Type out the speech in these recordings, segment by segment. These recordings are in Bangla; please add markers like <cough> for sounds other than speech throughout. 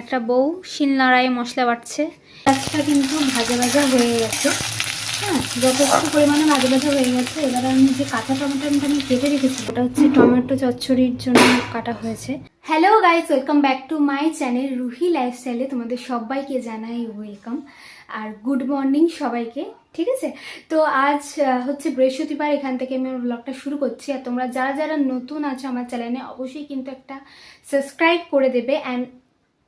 একটা বউ শিলনাড়ায় মশলা বাটছে। পেঁয়াজটা কিন্তু ভাজা ভাজা হয়ে গেছে। হ্যাঁ যথেষ্ট পরিমাণে ভাজা ভাজা হয়ে গেছে। এবার আমি যে কাঁচা টমেটোটা আমি কেটে রেখেছি, ওটা হচ্ছে টমেটো চচ্চড়ির জন্য কাটা হয়েছে। Hello guys welcome back to my channel Ruhi লাইফস্টাইলে তোমাদের সবাইকে জানাই ওয়েলকাম আর গুড মর্নিং সবাইকে, ঠিক আছে? তো আজ হচ্ছে বৃহস্পতিবার, এখান থেকে আমি ব্লগটা শুরু করছি। আর তোমরা যারা যারা নতুন আছো আমার চ্যানেলে অবশ্যই কিন্তু একটা সাবস্ক্রাইব করে দেবে। অ্যান্ড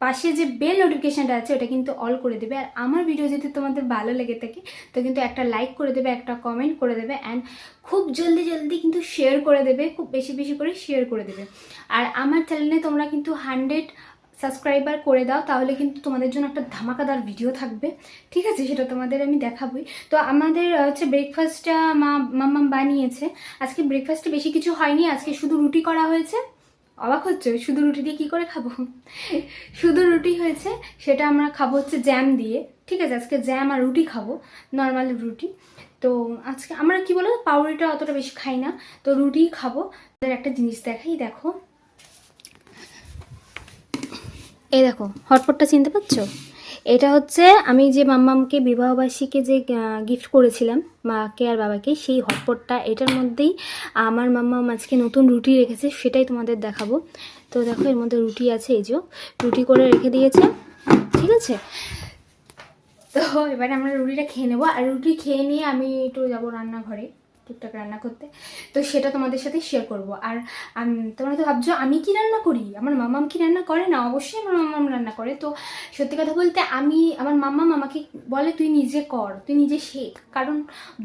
পাশে যে বেল নোটিফিকেশানটা আছে, ওটা কিন্তু অল করে দেবে। আর আমার ভিডিও যদি তোমাদের ভালো লেগে থাকে, তো কিন্তু একটা লাইক করে দেবে, একটা কমেন্ট করে দেবে অ্যান্ড খুব জলদি জলদি কিন্তু শেয়ার করে দেবে, খুব বেশি বেশি করে শেয়ার করে দেবে। আর আমার চ্যানেলে তোমরা কিন্তু হান্ড্রেড সাবস্ক্রাইবার করে দাও, তাহলে কিন্তু তোমাদের জন্য একটা ধামাকাদার ভিডিও থাকবে। ঠিক আছে? সেটা তোমাদের আমি দেখাবই। তো আমাদের হচ্ছে ব্রেকফাস্টটা মা, মাম্মাম বানিয়েছে। আজকে ব্রেকফাস্টে বেশি কিছু হয়নি, আজকে শুধু রুটি করা হয়েছে। অবাক হচ্ছে? শুধু রুটি দিয়ে কী করে খাব? শুধু রুটি হয়েছে, সেটা আমরা খাব হচ্ছে জ্যাম দিয়ে। ঠিক আছে, আজকে জ্যাম আর রুটি খাব নর্মাল রুটি। তো আজকে আমরা কি বলো পাউরুটিটা অতটা বেশি খাই না। তো রুটি খাব। তাদের একটা জিনিস দেখাই, দেখো। এই দেখো, হটপটটা চিনতে পারছ? এটা হচ্ছে আমি যে মাম্মামকে বিবাহবার্ষিকে যে গিফট করেছিলাম, মাকে আর বাবাকে, সেই হটপটটা এটার মধ্যেই আমার মাম্মাম আজকে নতুন রুটি রেখেছে, সেটাই তোমাদের দেখাবো। তো দেখো, এর মধ্যে রুটি আছে, এই যে, রুটি করে রেখে দিয়েছে, ঠিক আছে? তো এবারে আমরা রুটিটা খেয়ে নেব, আর রুটি খেয়ে নিয়ে আমি একটু যাব রান্নাঘরে। টুকটাক রান্না করতে। তো সেটা তোমাদের সাথে শেয়ার করব। আর তোমরা তো ভাবছ, আমি কি রান্না করি? আমার মামাম কি রান্না করে? না, অবশ্যই আমার মামাম রান্না করে। তো সত্যি কথা বলতে আমি, আমার মাম্মাম আমাকে বলে, তুই নিজে কর, তুই নিজে শেখ। কারণ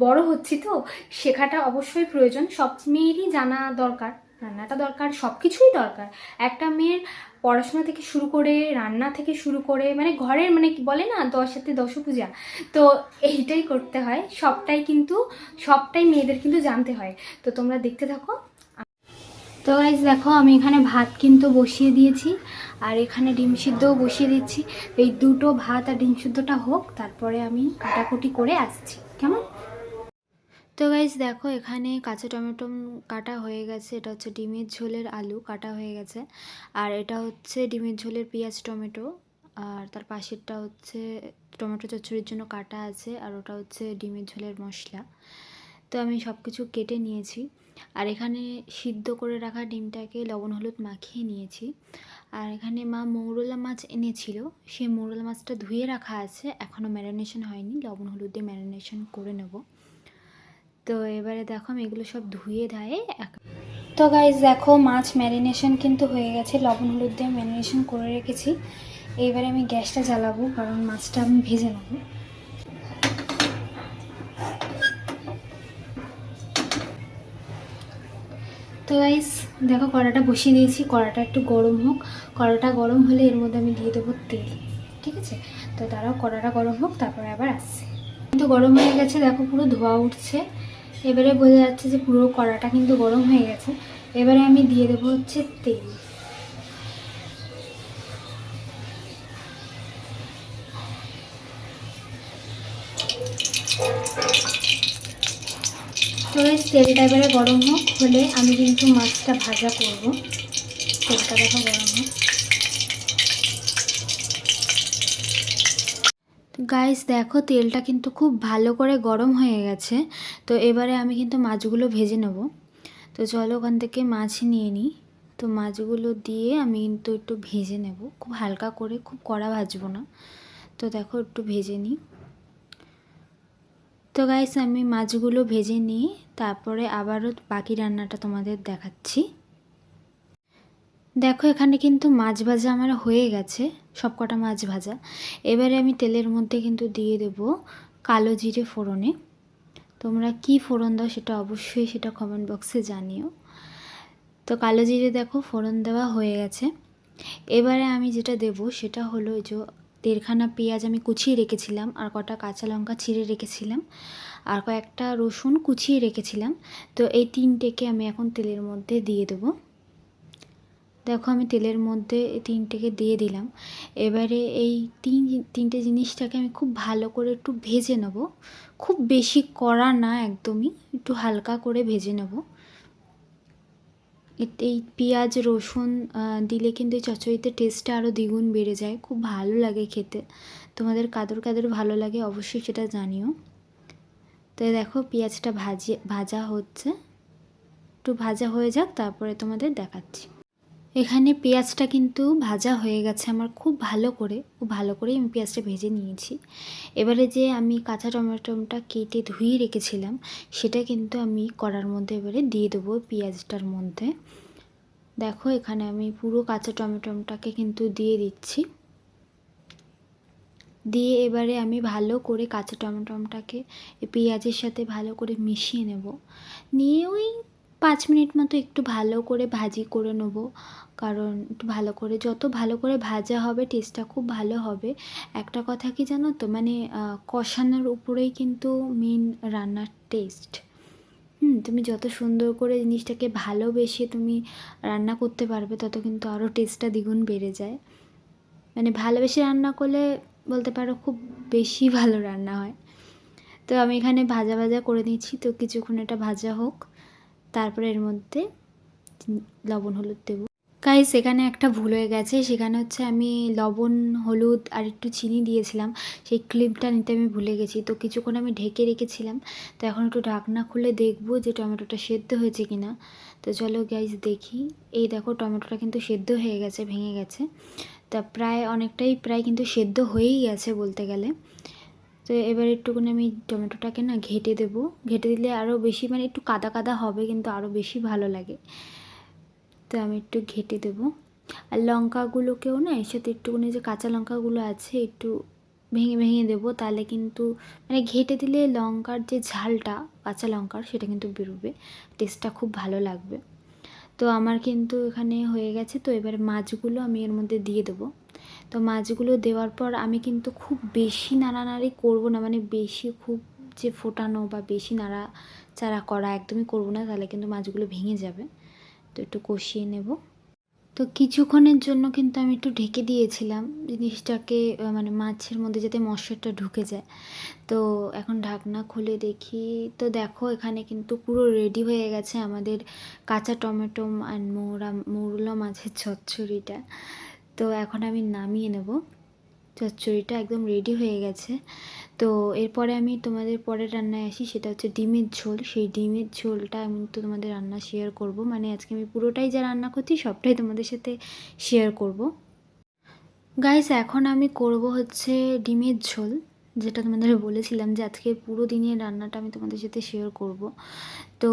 বড় হচ্ছি তো, শেখাটা অবশ্যই প্রয়োজন। সব মেয়েরই জানা দরকার, রান্নাটা দরকার সব কিছুই দরকার। একটা মেয়ের পড়াশোনা থেকে শুরু করে, রান্না থেকে শুরু করে মানে ঘরের মানে কি বলে না, দশ সাথে দশ পূজা তো এইটাই করতে হয়, সবটাই কিন্তু, সবটাই মেয়েদের কিন্তু জানতে হয়। তো তোমরা দেখতে থাকো। তো গাইজ দেখো, আমি এখানে ভাত কিন্তু বসিয়ে দিয়েছি, আর এখানে ডিম সিদ্ধও বসিয়ে দিচ্ছি। এই দুটো ভাত আর ডিম সিদ্ধটা হোক, তারপরে আমি কাটাকুটি করে আসছি। কেমন? তো গাইজ দেখো, এখানে কাঁচা টমেটো কাটা হয়ে গেছে। এটা হচ্ছে ডিমের ঝোলের আলু, কাটা হয়ে গেছে। আর এটা হচ্ছে ডিমের ঝোলের পেঁয়াজ, টমেটো। আর তার পাশেরটা হচ্ছে টমেটো চচ্চড়ির জন্য কাটা আছে, আর ওটা হচ্ছে ডিমের ঝোলের মশলা। তো আমি সব কিছু কেটে নিয়েছি। আর এখানে সিদ্ধ করে রাখা ডিমটাকে লবণ, হলুদ মাখিয়ে নিয়েছি। আর এখানে মা মৌরলা মাছ এনেছিল। সেই মৌরলা মাছটা ধুয়ে রাখা আছে। এখনও ম্যারিনেশন হয়নি। লবণ, হলুদ দিয়ে ম্যারিনেশন করে নেব। তো এবারে দেখো আমি এগুলো সব ধুয়ে ধায়ে তো গাইজ দেখো মাছ ম্যারিনেশন কিন্তু হয়ে গেছে। লবণ, হলুদ দিয়ে ম্যারিনেশন করে রেখেছি। এইবারে আমি গ্যাসটা জ্বালাবো, কারণ মাছটা আমি ভেজে নেব। তো গাইস দেখো কড়াটা বসিয়ে দিয়েছি। কড়াটা একটু গরম হোক। কড়াটা গরম হলে এর মধ্যে আমি দিয়ে দেবো তেল, ঠিক আছে? তো তারাও কড়াটা গরম হোক, তারপরে আবার আসছে। কিন্তু গরম হয়ে গেছে, দেখো পুরো ধোয়া উঠছে। এবারে বোঝা যাচ্ছে যে পুরো কড়াটা কিন্তু গরম হয়ে গেছে। এবারে আমি দিয়ে দেবো হচ্ছে তেল। তো তেলটা এবারে গরম হোক, হলে আমি কিন্তু মাছটা ভাজা করব। তেলটা দেখো গরম হোক। গাইস দেখো তেলটা কিন্তু খুব ভালো করে গরম হয়ে গেছে। তো এবারে আমি কিন্তু মাছগুলো ভেজে নেব। তো চলো ওখান থেকে মাছ নিয়ে নিই। তো মাছগুলো দিয়ে আমি কিন্তু একটু ভেজে নেব। খুব হালকা করে, খুব কড়া ভাজবো না। তো দেখো একটু ভেজে নিই। তো গাইস আমি মাছগুলো ভেজে নিই তারপরে আবারও বাকি রান্নাটা তোমাদের দেখাচ্ছি। দেখো এখানে কিন্তু মাছ ভাজা আমার হয়ে গেছে সব কটা মাছ ভাজা। এবারে আমি তেলের মধ্যে কিন্তু দিয়ে দেব কালো জিরে ফোড়নে। তোমরা কি ফোড়ন দাও সেটা অবশ্যই সেটা কমেন্ট বক্সে জানিও। তো কালো জিরে দেখো, ফোড়ন দেওয়া হয়ে গেছে। এবারে আমি যেটা দেব সেটা হলো যে দেড়খানা পেঁয়াজ আমি কুচিয়ে রেখেছিলাম আর কটা কাঁচা লঙ্কা ছিঁড়ে রেখেছিলাম আর কয়েকটা রসুন কুচিয়ে রেখেছিলাম। তো এই তিনটেকে আমি এখন তেলের মধ্যে দিয়ে দেবো। দেখো আমি তেলের মধ্যে তিনটেকে দিয়ে দিলাম। এবারে এই তিন, তিনটে জিনিসটাকে আমি খুব ভালো করে একটু ভেজে নেব। খুব বেশি কড়া না একদমই, একটু হালকা করে ভেজে নেব। এই পেঁয়াজ, রসুন দিলে কিন্তু এই চচ্চড়িতে টেস্টটা আরও দ্বিগুণ বেড়ে যায়। খুব ভালো লাগে খেতে। তোমাদের কাদের কাদের ভালো লাগে অবশ্যই সেটা জানিও। তো দেখো পেঁয়াজটা ভাজি, ভাজা হচ্ছে। একটু ভাজা হয়ে যাক, তারপরে তোমাদের দেখাচ্ছি। এখানে পেঁয়াজটা কিন্তু ভাজা হয়ে গেছে আমার খুব ভালো করে, খুব ভালো করেই আমি পেঁয়াজটা ভেজে নিয়েছি। এবারে যে আমি কাঁচা টমেটোটা কেটে ধুয়ে রেখেছিলাম, সেটা কিন্তু আমি কড়ার মধ্যে এবারে দিয়ে দেবো পেঁয়াজটার মধ্যে। দেখো এখানে আমি পুরো কাঁচা টমেটোটাকে কিন্তু দিয়ে দিচ্ছি। দিয়ে এবারে আমি ভালো করে কাঁচা টমেটোটাকে পেঁয়াজের সাথে ভালো করে মিশিয়ে নেব। নিয়ে ওই পাঁচ মিনিট মতো একটু ভালো করে ভাজি করে নেব। কারণ একটু ভালো করে, যত ভালো করে ভাজা হবে টেস্টটা খুব ভালো হবে। একটা কথা কি জানো তো? মানে কষানোর উপরেই কিন্তু মেন রান্নার টেস্ট হুম, তুমি যত সুন্দর করে জিনিসটাকে ভালোবেসে তুমি রান্না করতে পারবে, তত কিন্তু আরও টেস্টটা দ্বিগুণ বেড়ে যায়। মানে ভালোবেসে রান্না করলে বলতে পারো খুব বেশি <laughs> ভালো রান্না হয়। তো আমি এখানে ভাজা ভাজা করে নিচ্ছি, তো কিছুক্ষণ এটা ভাজা হোক। তারপরে এর মধ্যে লবণ, হলুদ দেবো গাইস সেখানে একটা ভুল হয়ে গেছে। সেখানে হচ্ছে আমি লবণ, হলুদ আর একটু চিনি দিয়েছিলাম। সেই ক্লিপটা নিতে আমি ভুলে গেছি। তো কিছুক্ষণ আমি ঢেকে রেখেছিলাম। তো এখন একটু ঢাকনা খুলে দেখব যে টমেটোটা সেদ্ধ হয়েছে কি না তো চলো গাইস দেখি। এই দেখো, টমেটোটা কিন্তু সেদ্ধ হয়ে গেছে, ভেঙে গেছে। তা প্রায়, অনেকটাই প্রায় কিন্তু সেদ্ধ হয়েই গেছে বলতে গেলে। তো এবার একটুখানি আমি টমেটোটাকে না ঘেটে দেবো। ঘেটে দিলে আরও বেশি মানে একটু কাদা কাদা হবে কিন্তু আরও বেশি ভালো লাগে। তো আমি একটু ঘেটে দেবো। আর লঙ্কাগুলোকেও না এর সাথে একটুখানি যে কাঁচা লঙ্কাগুলো আছে একটু ভেঙে ভেঙে দেবো, তাহলে কিন্তু মানে ঘেটে দিলে লঙ্কার যে ঝালটা, কাঁচা লঙ্কার সেটা কিন্তু বেরোবে টেস্টটা খুব ভালো লাগবে। তো আমার কিন্তু এখানে হয়ে গেছে, তো এবার মাছগুলো আমি এর মধ্যে দিয়ে দেবো। তো মাছগুলো দেওয়ার পর আমি কিন্তু খুব বেশি নাড়ানাড়ি করব না মানে বেশি খুব যে ফোটানো বা বেশি নাড়া চাড়া করা একদমই করব না, তাহলে কিন্তু মাছগুলো ভেঙে যাবে। তো একটু কষিয়ে নেব। তো কিছুক্ষণের জন্য কিন্তু আমি একটু ঢেকে দিয়েছিলাম জিনিসটাকে মানে মাছের মধ্যে যাতে মশলাটা ঢুকে যায়। তো এখন ঢাকনা খুলে দেখি, তো দেখো এখানে কিন্তু পুরো রেডি হয়ে গেছে আমাদের কাঁচা টমেটো আর মোরা, মৌরলা মাছের চচ্চড়িটা। তো এখন আমি নামিয়ে নেব। চচ্চড়িটা একদম রেডি হয়ে গেছে। তো এরপরে আমি তোমাদের পরে রান্নায় আসি, সেটা হচ্ছে ডিমের ঝোল। সেই ডিমের ঝোলটা আমি তো তোমাদের রান্না শেয়ার করব। মানে আজকে আমি পুরোটাই যা রান্না করছি, সবটাই তোমাদের সাথে শেয়ার করব। গাইস এখন আমি করব হচ্ছে ডিমের ঝোল। যেটা তোমাদের বলেছিলাম যে আজকে পুরো দিনের রান্নাটা আমি তোমাদের সাথে শেয়ার করব। তো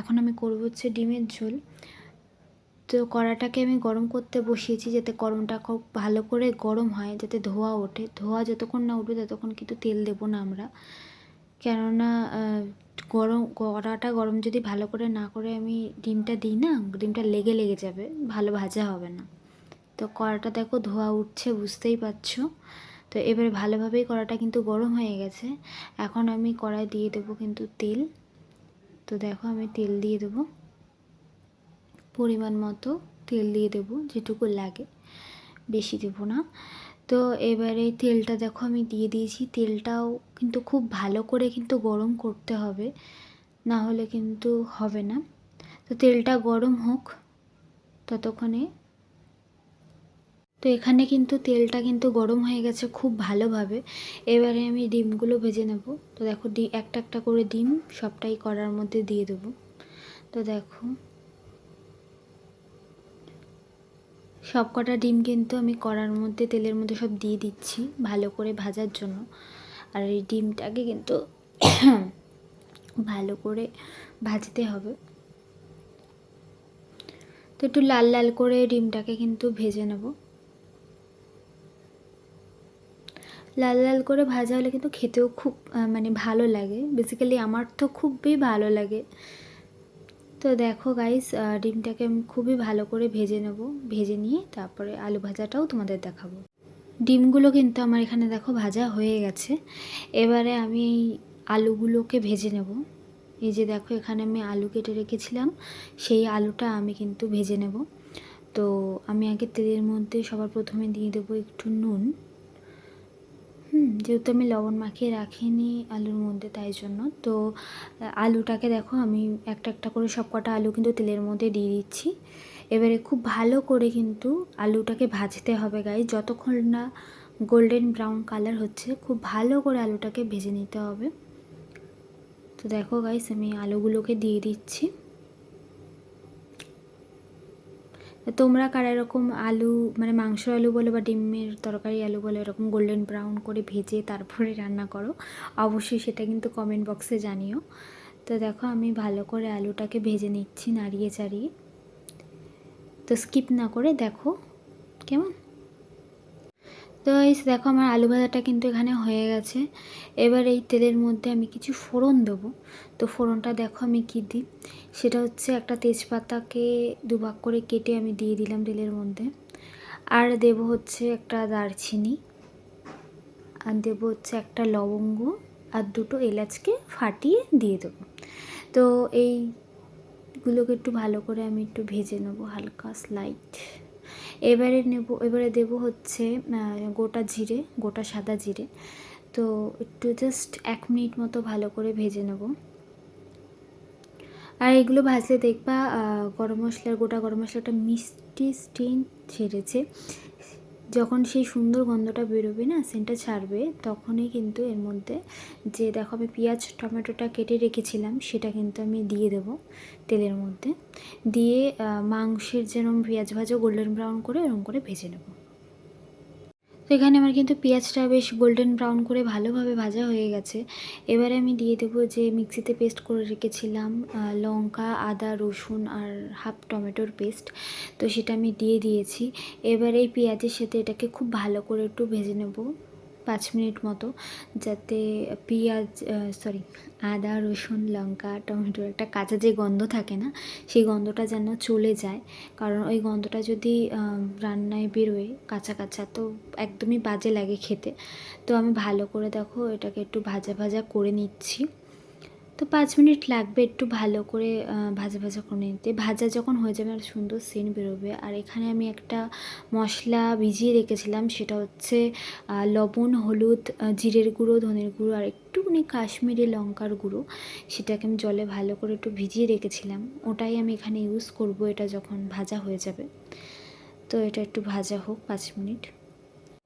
এখন আমি করব হচ্ছে ডিমের ঝোল। তো কড়াটাকে আমি গরম করতে বসিয়েছি যাতে গরমটা খুব ভালো করে গরম হয়, যাতে ধোয়া ওঠে। ধোয়া যতক্ষণ না উঠবে ততক্ষণ কিন্তু তেল দেবো না আমরা। কেননা গরম, কড়াটা গরম যদি ভালো করে না করে আমি ডিমটা দিই না, ডিমটা লেগে লেগে যাবে, ভালো ভাজা হবে না। তো কড়াটা দেখো ধোয়া উঠছে, বুঝতেই পারছ? তো এবারে ভালোভাবেই কড়াটা কিন্তু গরম হয়ে গেছে। এখন আমি কড়াই দিয়ে দেবো কিন্তু তেল। তো দেখো আমি তেল দিয়ে দেবো। পরিমাণ মতো তেল দিয়ে দেবো, যেটুকু লাগে। বেশি দেবো না। তো এবারে তেলটা দেখো আমি দিয়ে দিয়েছি। তেলটাও কিন্তু খুব ভালো করে কিন্তু গরম করতে হবে, না হলে কিন্তু হবে না। তো তেলটা গরম হোক ততক্ষণে। তো এখানে কিন্তু তেলটা কিন্তু গরম হয়ে গেছে খুব ভালোভাবে। এবারে আমি ডিমগুলো ভেজে নেব। তো দেখো ডি একটা একটা করে ডিম সবটাই করার মধ্যে দিয়ে দেবো। তো দেখো। সব কটা ডিম কিন্তু আমি কড়ার মধ্যে, তেলের মধ্যে সব দিয়ে দিচ্ছি ভালো করে ভাজার জন্য। আর এই ডিমটাকে কিন্তু ভালো করে ভাজতে হবে। তো একটু লাল লাল করে ডিমটাকে কিন্তু ভেজে নেব। লাল লাল করে ভাজা হলে কিন্তু খেতেও খুব মানে ভালো লাগে। বেসিক্যালি আমার তো খুবই ভালো লাগে। তো দেখো গাইস ডিমটাকে আমি খুবই ভালো করে ভেজে নেব। ভেজে নিয়ে তারপরে আলু ভাজাটাও তোমাদের দেখাবো। ডিমগুলো কিন্তু আমার এখানে দেখো ভাজা হয়ে গেছে। এবারে আমি এই আলুগুলোকে ভেজে নেব। এই যে দেখো এখানে আমি আলু কেটে রেখেছিলাম, সেই আলুটা আমি কিন্তু ভেজে নেব। তো আমি আগে তেলের মধ্যে সবার প্রথমে দিয়ে দেবো একটু নুন। হুম, যেহেতু আমি লবণ মাখিয়ে রাখিনি আলুর মধ্যে, তাই জন্য। তো আলুটাকে দেখো, আমি একটা একটা করে সব কটা আলু কিন্তু তেলের মধ্যে দিয়ে দিচ্ছি। এবারে খুব ভালো করে কিন্তু আলুটাকে ভাজতে হবে গাই যতক্ষণ না গোল্ডেন ব্রাউন কালার হচ্ছে, খুব ভালো করে আলুটাকে ভেজে নিতে হবে। তো দেখো গাইস আমি আলুগুলোকে দিয়ে দিচ্ছি। তোমরা কারা এরকম আলু মানে মাংস আলু বলো বা ডিমের তরকারি আলু বলো, এরকম গোল্ডেন ব্রাউন করে ভেজে তারপরে রান্না করো, অবশ্যই সেটা কিন্তু কমেন্ট বক্সে জানিও। তো দেখো আমি ভালো করে আলুটাকে ভেজে নিচ্ছি নাড়িয়ে চাড়িয়ে। তো স্কিপ না করে দেখো, কেমন? তো এই দেখো আমার আলু ভাজাটা কিন্তু এখানে হয়ে গেছে। এবার এই তেলের মধ্যে আমি কিছু ফোড়ন দেবো। তো ফোড়নটা দেখো আমি কী দিই? সেটা হচ্ছে একটা তেজপাতাকে দুভাগ করে কেটে আমি দিয়ে দিলাম তেলের মধ্যে। আর দেব হচ্ছে একটা দারচিনি। আর দেব হচ্ছে একটা লবঙ্গ। আর দুটো এলাচকে ফাটিয়ে দিয়ে দেবো। তো এইগুলোকে একটু ভালো করে আমি একটু ভেজে নেব হালকা স্লাইট এবারে নেব, এবারে দেব হচ্ছে গোটা জিরে, গোটা সাদা জিরে। তো একটু জাস্ট এক মিনিট মতো ভালো করে ভেজে নেব। আর এগুলো ভাজলে দেখবা গরম মশলার, গোটা গরম মশলাটা মিষ্টি স্টিন ছেড়েছে। যখন সেই সুন্দর গন্ধটা বেরোবে না সেন্টটা ছাড়বে, তখনই কিন্তু এর মধ্যে যে দেখো আমি পেঁয়াজ, টমেটোটা কেটে রেখেছিলাম, সেটা কিন্তু আমি দিয়ে দেব তেলের মধ্যে। দিয়ে মাংসের যেরকম পেঁয়াজ ভাজা গোল্ডেন ব্রাউন করে এরকম করে ভেজে নেব। তো এখানে আমার কিন্তু পেঁয়াজটা বেশ গোল্ডেন ব্রাউন করে ভালোভাবে ভাজা হয়ে গেছে। এবারে আমি দিয়ে দেবো যে মিক্সিতে পেস্ট করে রেখেছিলাম লঙ্কা, আদা, রসুন আর হাফ টমেটোর পেস্ট তো সেটা আমি দিয়ে দিয়েছি। এবার এই পেঁয়াজের সাথে এটাকে খুব ভালো করে একটু ভেজে নেব। পাঁচ মিনিট মতো যাতে পেঁয়াজ সরি আদা, রসুন, লঙ্কা, টমেটো, একটা কাঁচা যে গন্ধ থাকে না, সেই গন্ধটা যেন চলে যায়। কারণ ওই গন্ধটা যদি রান্নায় বেরোয় কাঁচা কাঁচা, তো একদমই বাজে লাগে খেতে। তো আমি ভালো করে দেখো, এটাকে একটু ভাজা ভাজা করে নিচ্ছি। তো পাঁচ মিনিট লাগবে একটু ভালো করে ভাজা ভাজা করে নিতে। ভাজা যখন হয়ে যাবে আর সুন্দর সেন্ট বেরোবে। আর এখানে আমি একটা মশলা ভিজিয়ে রেখেছিলাম, সেটা হচ্ছে লবণ, হলুদ জিরের গুঁড়ো, ধনের গুঁড়ো, আর একটুখানি কাশ্মীরি লঙ্কার গুঁড়ো। সেটাকে আমি জলে ভালো করে একটু ভিজিয়ে রেখেছিলাম। ওটাই আমি এখানে ইউজ করব, এটা যখন ভাজা হয়ে যাবে। তো এটা একটু ভাজা হোক পাঁচ মিনিট।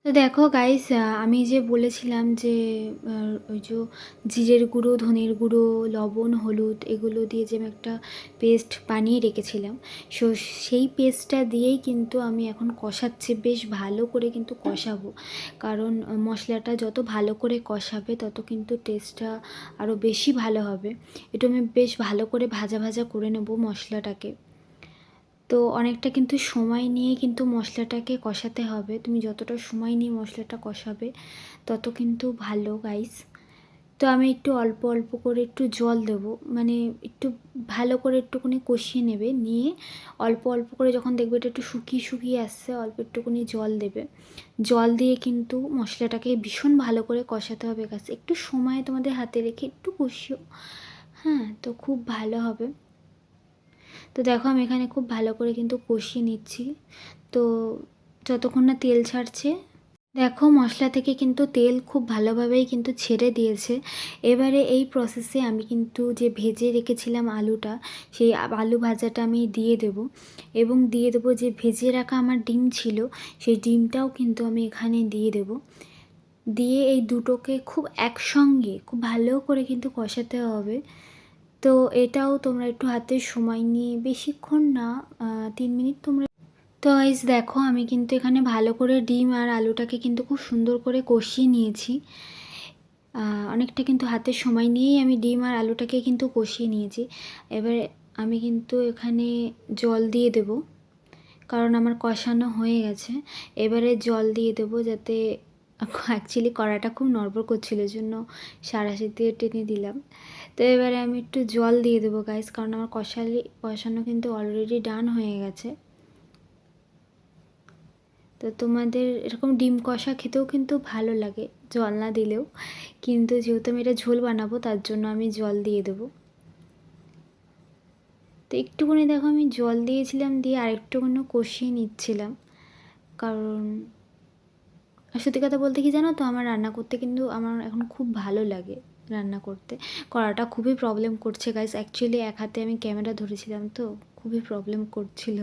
তো দেখো গাইস আমি যে বলেছিলাম যে ওই যে জিরের গুঁড়ো, ধনের গুঁড়ো, লবণ, হলুদ এগুলো দিয়ে যে আমি একটা পেস্ট বানিয়ে রেখেছিলাম সো সেই পেস্টটা দিয়েই কিন্তু আমি এখন কষাচ্ছি, বেশ ভালো করে কিন্তু কষাবো। কারণ মশলাটা যত ভালো করে কষাবে, তত কিন্তু টেস্টটা আরও বেশি ভালো হবে। এটা আমি বেশ ভালো করে ভাজা ভাজা করে নেব মশলাটাকে। তো অনেকটা কিন্তু সময় নিয়ে কিন্তু মশলাটাকে কষাতে হবে। তুমি যতটা সময় নিয়ে মশলাটা কষাবে, তত কিন্তু ভালো গাইস তো আমি একটু অল্প অল্প করে একটু জল দেব। মানে একটু ভালো করে একটুখানি কষিয়ে নেবে। নিয়ে অল্প অল্প করে যখন দেখবে এটা একটু শুকিয়ে শুকিয়ে আসছে, অল্প একটুখানি জল দেবে। জল দিয়ে কিন্তু মশলাটাকে ভীষণ ভালো করে কষাতে হবে গাছ একটু সময় তোমাদের হাতে রেখে একটু কষিও। হ্যাঁ তো খুব ভালো হবে। তো দেখো আমি এখানে খুব ভালো করে কিন্তু কষিয়ে নিচ্ছি। তো যতক্ষণ না তেল ছাড়ছে, দেখো মশলা থেকে কিন্তু তেল খুব ভালোভাবেই কিন্তু ছেড়ে দিয়েছে। এবারে এই প্রসেসে আমি কিন্তু যে ভেজে রেখেছিলাম আলুটা, সেই আলু ভাজাটা আমি দিয়ে দেব। এবং দিয়ে দেবো যে ভেজে রাখা আমার ডিম ছিল, সেই ডিমটাও কিন্তু আমি এখানে দিয়ে দেব। দিয়ে এই দুটোকে খুব একসঙ্গে, খুব ভালো করে কিন্তু কষাতে হবে। তো এটাও তোমরা একটু হাতে সময় নিয়ে বেশিক্ষণ না তিন মিনিট তোমরা তো গাইজ দেখো আমি কিন্তু এখানে ভালো করে ডিম আর আলুটাকে কিন্তু খুব সুন্দর করে কষিয়ে নিয়েছি। অনেকটা কিন্তু হাতে সময় নিয়েই আমি ডিম আর আলুটাকে কিন্তু কষিয়ে নিয়েছি। এবারে আমি কিন্তু এখানে জল দিয়ে দেব, কারণ আমার কষানো হয়ে গেছে। এবারে জল দিয়ে দেবো যাতে <laughs> অ্যাকচুয়ালি কড়াটা খুব নড়বড় করছিল জন্য সারাশি দিয়ে টেনে দিলাম। তো এবারে আমি একটু জল দিয়ে দেবো গাইস কারণ আমার কষালি, কষানো কিন্তু অলরেডি ডান হয়ে গেছে। তো তোমাদের এরকম ডিম কষা খেতেও কিন্তু ভালো লাগে, জল না দিলেও। কিন্তু যেহেতু আমি এটা ঝোল বানাবো, তার জন্য আমি জল দিয়ে দেবো। তো একটুখানি দেখো, আমি জল দিয়েছিলাম দিয়ে আরেকটুখানি কষিয়ে নিচ্ছিলাম। কারণ সত্যি কথা বলতে কি জানো তো, আমার রান্না করতে কিন্তু আমার এখন খুব ভালো লাগে। রান্না করতে। করাটা খুবই প্রবলেম করছে গাইস অ্যাকচুয়ালি এক হাতে আমি ক্যামেরা ধরেছিলাম তো, খুবই প্রবলেম করছিল।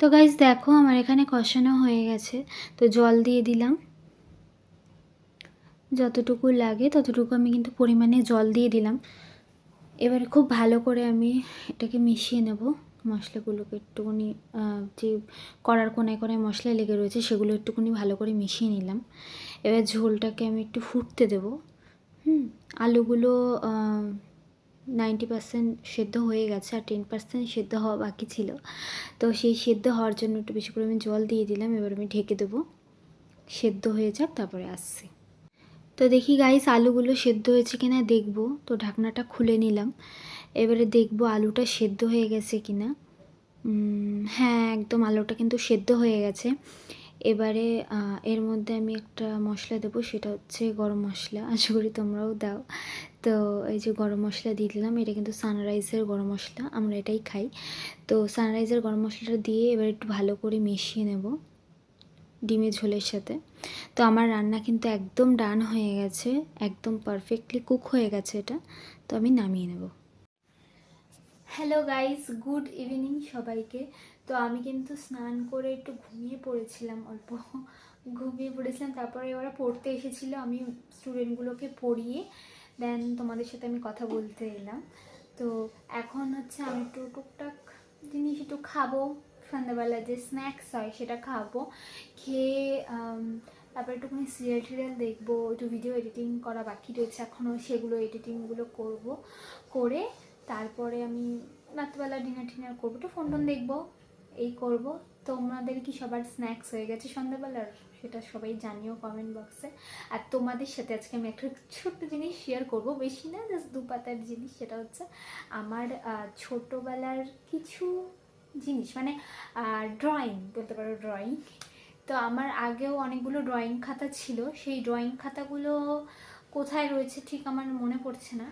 তো গাইস দেখো, আমার এখানে কষানো হয়ে গেছে। তো, জল দিয়ে দিলাম। যতটুকু লাগে ততটুকু আমি কিন্তু পরিমাণে জল দিয়ে দিলাম। এবারে খুব ভালো করে আমি এটাকে মিশিয়ে নেব। মশলাগুলোকে একটুখানি যে কড়ার কোনায় কোনায় মশলা লেগে রয়েছে সেগুলো একটুখানি ভালো করে মিশিয়ে নিলাম। এবার ঝোলটাকে আমি একটু ফুটতে দেবো। হুম আলুগুলো নাইনটি পার্সেন্ট সেদ্ধ হয়ে গেছে আর টেন পার্সেন্ট সেদ্ধ হওয়া বাকি ছিল। তো সেই সেদ্ধ হওয়ার জন্য একটু বেশি করে আমি জল দিয়ে দিলাম এবার আমি ঢেকে দেবো। সেদ্ধ হয়ে যাক তারপরে আসছি। তো দেখি গাইস আলুগুলো সেদ্ধ হয়েছে কিনা দেখব। তো ঢাকনাটা খুলে নিলাম। এবারে দেখব আলুটা সেদ্ধ হয়ে গেছে কিনা। উম, হ্যাঁ একদম আলুটা কিন্তু সেদ্ধ হয়ে গেছে। এবারে এর মধ্যে আমি একটা মশলা দেবো, সেটা হচ্ছে গরম মশলা। আশা করি তোমরাও দাও। তো এই যে গরম মশলা দিয়ে দিলাম, এটা কিন্তু সানরাইজের গরম মশলা, আমরা এটাই খাই। তো সানরাইজের গরম মশলাটা দিয়ে এবার একটু ভালো করে মিশিয়ে নেব ডিমের ঝোলের সাথে। তো আমার রান্না কিন্তু একদম ডান হয়ে গেছে, একদম পারফেক্টলি কুক হয়ে গেছে এটা। তো আমি নামিয়ে নেব। হ্যালো গাইস, গুড ইভিনিং সবাইকে। তো আমি কিন্তু স্নান করে একটু ঘুমিয়ে পড়েছিলাম, অল্প ঘুমিয়ে পড়েছিলাম। তারপরে ওরা পড়তে এসেছিল, আমি স্টুডেন্টগুলোকে পড়িয়ে দেন তোমাদের সাথে আমি কথা বলতে এলাম। তো এখন হচ্ছে আমি একটু টুকটাক জিনিস একটু খাব, সন্ধ্যাবেলা যে স্ন্যাক্স হয় সেটা খাব, খেয়ে তারপর একটুখানি সিরিয়াল টিরিয়াল দেখব, একটু ভিডিও এডিটিং করা বাকি রয়েছে এখনও সেগুলো এডিটিংগুলো করব, করে তারপরে আমি রাত্রিবেলা ডিনার টিনার করব, একটু ফোন টোন দেখব। এই করব। তোমাদের কি সবার স্ন্যাক্স হয়ে গেছে সন্ধ্যাবেলার? সেটা সবাই জানিও কমেন্ট বক্সে আর তোমাদের সাথে আজকে আমি একটা ছোট্ট জিনিস শেয়ার করব। বেশি না জাস্ট দু পাতার জিনিস, সেটা হচ্ছে আমার ছোটবেলার কিছু জিনিস। মানে ড্রয়িং বলতে পারো ড্রয়িং তো আমার আগেও অনেকগুলো ড্রয়িং খাতা ছিল। সেই ড্রয়িং খাতাগুলো কোথায় রয়েছে ঠিক আমার মনে পড়ছে না।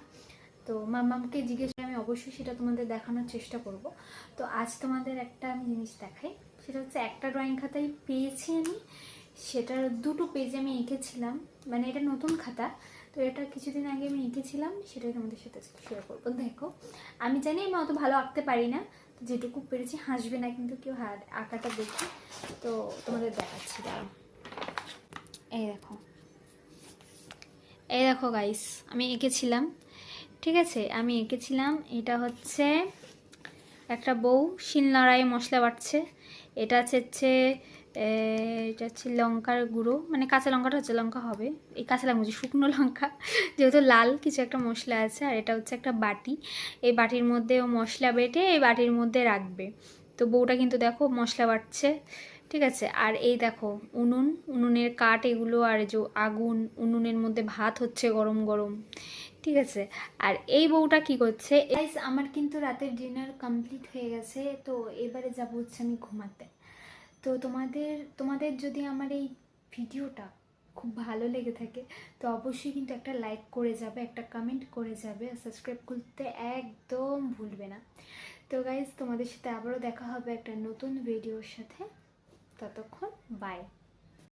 তো মামাকে জিজ্ঞেস আমি অবশ্যই সেটা তোমাদের দেখানোর চেষ্টা করব। তো আজ তোমাদের একটা আমি জিনিস দেখাই, সেটা হচ্ছে একটা ড্রয়িং খাতায় পেয়েছি আমি, সেটার দুটো পেজে আমি এঁকেছিলাম মানে এটা নতুন খাতা, তো এটা কিছুদিন আগে আমি এঁকেছিলাম, সেটাই তোমাদের সাথে শেয়ার করব। দেখো, আমি জানি আমি অত ভালো আঁকতে পারি না যেটুকু পেরেছি হাসবে না, কিন্তু কেউ আঁকাটা দেখি, তো তোমাদের দেখাচ্ছি, দাঁড়াও। এই দেখো এই দেখো গাইস আমি এঁকেছিলাম ঠিক আছে? আমি এঁকেছিলাম। এটা হচ্ছে একটা বউ শিলনোড়ায় মশলা বাটছে। এটা হচ্ছে এটা হচ্ছে লঙ্কার গুঁড়ো। মানে কাঁচা লঙ্কাটা হচ্ছে লঙ্কা হবে। এই কাঁচা লঙ্কা হচ্ছে শুকনো লঙ্কা। <laughs> যেহেতু লাল কিছু একটা মশলা আছে, আর এটা হচ্ছে একটা বাটি। এই বাটির মধ্যে ও মশলা বেটে এই বাটির মধ্যে রাখবে। তো বউটা কিন্তু দেখো মশলা বাটছে। ঠিক আছে? আর এই দেখো, উনুন। উনুনের কাঠ এগুলো, আর যে আগুন, উনুনের মধ্যে ভাত হচ্ছে গরম গরম। ঠিক আছে। আর এই বউটা কি করছে? আমার কিন্তু রাতের ডিনার কমপ্লিট হয়ে গেছে, তো এবারে যাব হচ্ছে আমি ঘুমাতে। তো তোমাদের তোমাদের যদি আমার এই ভিডিওটা খুব ভালো লেগে থাকে, তো অবশ্যই কিন্তু একটা লাইক করে যাবে, একটা কমেন্ট করে যাবে সাবস্ক্রাইব করতে একদম ভুলবে না। তো গাইজ তোমাদের সাথে আবারও দেখা হবে একটা নতুন ভিডিওর সাথে। ততক্ষণ বাই